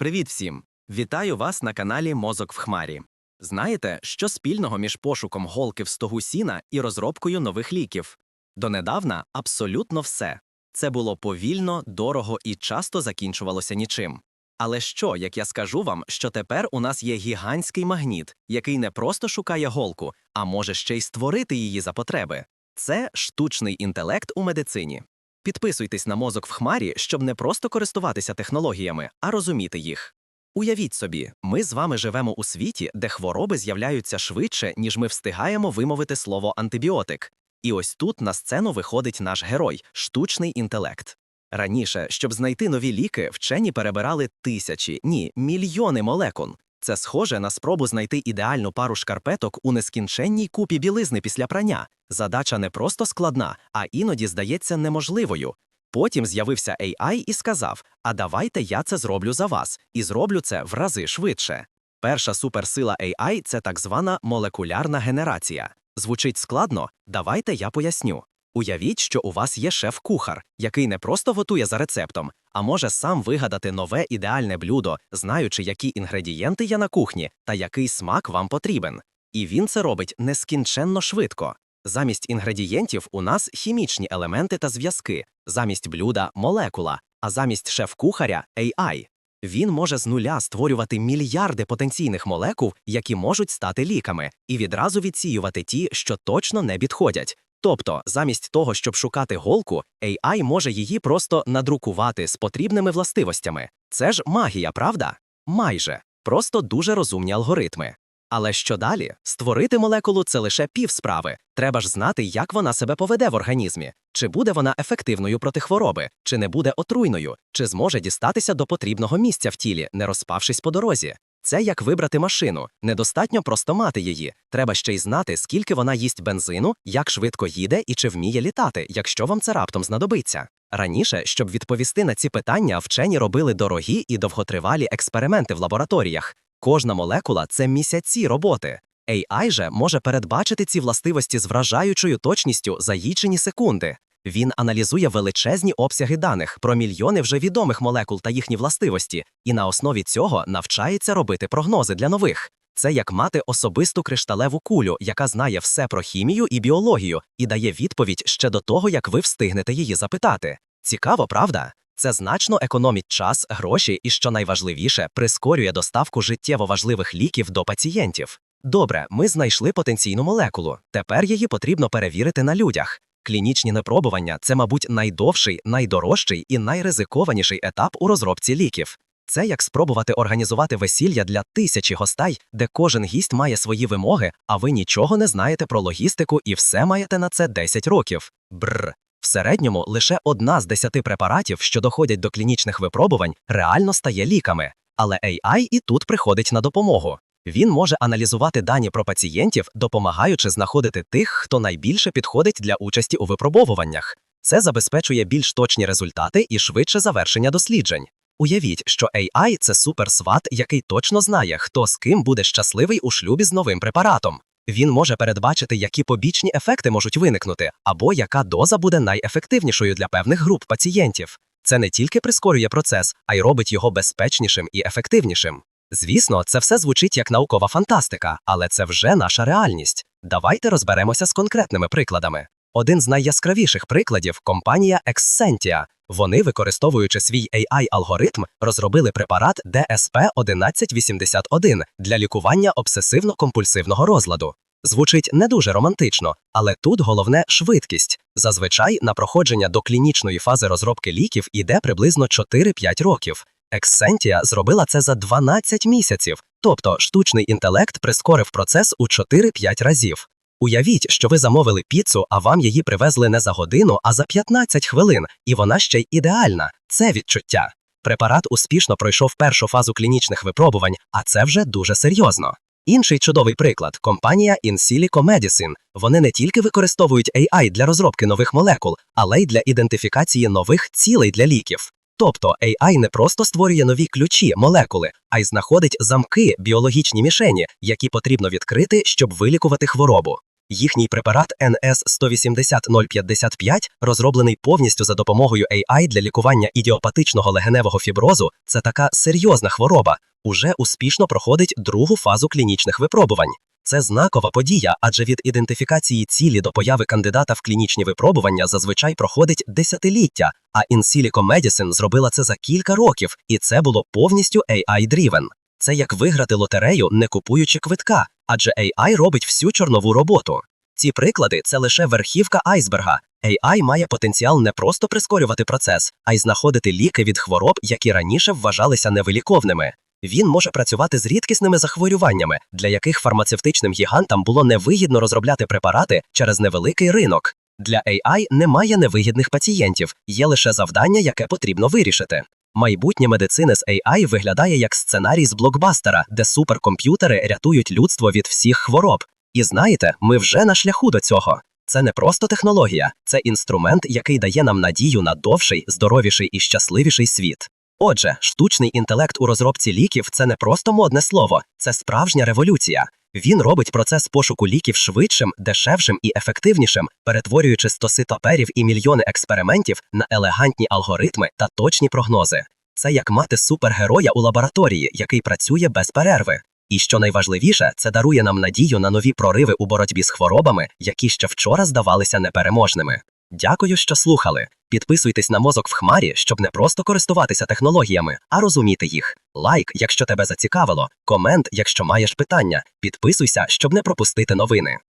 Привіт всім! Вітаю вас на каналі Мозок в Хмарі. Знаєте, що спільного між пошуком голки в стогу сіна і розробкою нових ліків? Донедавна абсолютно все. Це було повільно, дорого і часто закінчувалося нічим. Але що, як я скажу вам, що тепер у нас є гігантський магніт, який не просто шукає голку, а може ще й створити її за потреби? Це штучний інтелект у медицині. Підписуйтесь на мозок в хмарі, щоб не просто користуватися технологіями, а розуміти їх. Уявіть собі, ми з вами живемо у світі, де хвороби з'являються швидше, ніж ми встигаємо вимовити слово антибіотик. І ось тут на сцену виходить наш герой штучний інтелект. Раніше, щоб знайти нові ліки, вчені перебирали тисячі, ні, мільйони молекул. Це схоже на спробу знайти ідеальну пару шкарпеток у нескінченній купі білизни після прання. Задача не просто складна, а іноді здається неможливою. Потім з'явився AI і сказав: А давайте я це зроблю за вас, і зроблю це в рази швидше. Перша суперсила AI – це так звана молекулярна генерація. Звучить складно, давайте я поясню. Уявіть, що у вас є шеф-кухар, який не просто готує за рецептом, а може сам вигадати нове ідеальне блюдо, знаючи, які інгредієнти є на кухні та який смак вам потрібен. І він це робить нескінченно швидко. Замість інгредієнтів у нас хімічні елементи та зв'язки, замість блюда молекула, а замість шеф-кухаря AI. Він може з нуля створювати мільярди потенційних молекул, які можуть стати ліками, і відразу відсіювати ті, що точно не підходять. Тобто, замість того, щоб шукати голку, AI може її просто надрукувати з потрібними властивостями. Це ж магія, правда? Майже просто дуже розумні алгоритми. Але що далі? Створити молекулу це лише півсправи. Треба ж знати, як вона себе поведе в організмі, чи буде вона ефективною проти хвороби, чи не буде отруйною, чи зможе дістатися до потрібного місця в тілі, не розпавшись по дорозі. Це як вибрати машину. Недостатньо просто мати її. Треба ще й знати, скільки вона їсть бензину, як швидко їде і чи вміє літати, якщо вам це раптом знадобиться. Раніше, щоб відповісти на ці питання, вчені робили дорогі і довготривалі експерименти в лабораторіях. Кожна молекула це місяці роботи. AI же може передбачити ці властивості з вражаючою точністю за їчені секунди. Він аналізує величезні обсяги даних про мільйони вже відомих молекул та їхні властивості, і на основі цього навчається робити прогнози для нових. Це як мати особисту кришталеву кулю, яка знає все про хімію і біологію, і дає відповідь ще до того, як ви встигнете її запитати. Цікаво, правда? Це значно економить час, гроші і, що найважливіше, прискорює доставку життєво важливих ліків до пацієнтів. Добре, ми знайшли потенційну молекулу. Тепер її потрібно перевірити на людях. Клінічні випробування це, мабуть, найдовший, найдорожчий і найризикованіший етап у розробці ліків. Це як спробувати організувати весілля для тисячі гостей, де кожен гість має свої вимоги, а ви нічого не знаєте про логістику і все маєте на це 10 років. Бррр. В середньому лише одна з десяти препаратів, що доходять до клінічних випробувань, реально стає ліками. Але AI і тут приходить на допомогу. Він може аналізувати дані про пацієнтів, допомагаючи знаходити тих, хто найбільше підходить для участі у випробовуваннях. Це забезпечує більш точні результати і швидше завершення досліджень. Уявіть, що AI – це суперсват, який точно знає, хто з ким буде щасливий у шлюбі з новим препаратом. Він може передбачити, які побічні ефекти можуть виникнути, або яка доза буде найефективнішою для певних груп пацієнтів. Це не тільки прискорює процес, а й робить його безпечнішим і ефективнішим. Звісно, це все звучить як наукова фантастика, але це вже наша реальність. Давайте розберемося з конкретними прикладами. Один з найяскравіших прикладів компанія Exsentia. Вони, використовуючи свій AI-алгоритм, розробили препарат DSP-1181 для лікування обсесивно-компульсивного розладу. Звучить не дуже романтично, але тут головне швидкість. Зазвичай на проходження до клінічної фази розробки ліків іде приблизно 4-5 років. Exsentia зробила це за 12 місяців, тобто штучний інтелект прискорив процес у 4-5 разів. Уявіть, що ви замовили піцу, а вам її привезли не за годину, а за 15 хвилин, і вона ще й ідеальна. Це відчуття. Препарат успішно пройшов першу фазу клінічних випробувань, а це вже дуже серйозно. Інший чудовий приклад компанія InSilico Medicine. Вони не тільки використовують AI для розробки нових молекул, але й для ідентифікації нових цілей для ліків. Тобто AI не просто створює нові ключі, молекули, а й знаходить замки, біологічні мішені, які потрібно відкрити, щоб вилікувати хворобу. Їхній препарат NS 180055, розроблений повністю за допомогою AI для лікування ідіопатичного легеневого фіброзу, це така серйозна хвороба, уже успішно проходить другу фазу клінічних випробувань. Це знакова подія, адже від ідентифікації цілі до появи кандидата в клінічні випробування зазвичай проходить десятиліття, а In Silico Medicine зробила це за кілька років, і це було повністю AI-driven. Це як виграти лотерею, не купуючи квитка, адже AI робить всю чорнову роботу. Ці приклади це лише верхівка айсберга. AI має потенціал не просто прискорювати процес, а й знаходити ліки від хвороб, які раніше вважалися невиліковними. Він може працювати з рідкісними захворюваннями, для яких фармацевтичним гігантам було невигідно розробляти препарати через невеликий ринок. Для AI немає невигідних пацієнтів, є лише завдання, яке потрібно вирішити. Майбутнє медицини з AI виглядає як сценарій з блокбастера, де суперкомп'ютери рятують людство від всіх хвороб. І знаєте, ми вже на шляху до цього. Це не просто технологія, це інструмент, який дає нам надію на довший, здоровіший і щасливіший світ. Отже, штучний інтелект у розробці ліків це не просто модне слово, це справжня революція. Він робить процес пошуку ліків швидшим, дешевшим і ефективнішим, перетворюючи стоси паперів і мільйони експериментів на елегантні алгоритми та точні прогнози. Це як мати супергероя у лабораторії, який працює без перерви. І що найважливіше, це дарує нам надію на нові прориви у боротьбі з хворобами, які ще вчора здавалися непереможними. Дякую, що слухали. Підписуйтесь на мозок в хмарі, щоб не просто користуватися технологіями, а розуміти їх. Лайк, якщо тебе зацікавило, комент, якщо маєш питання. Підписуйся, щоб не пропустити новини.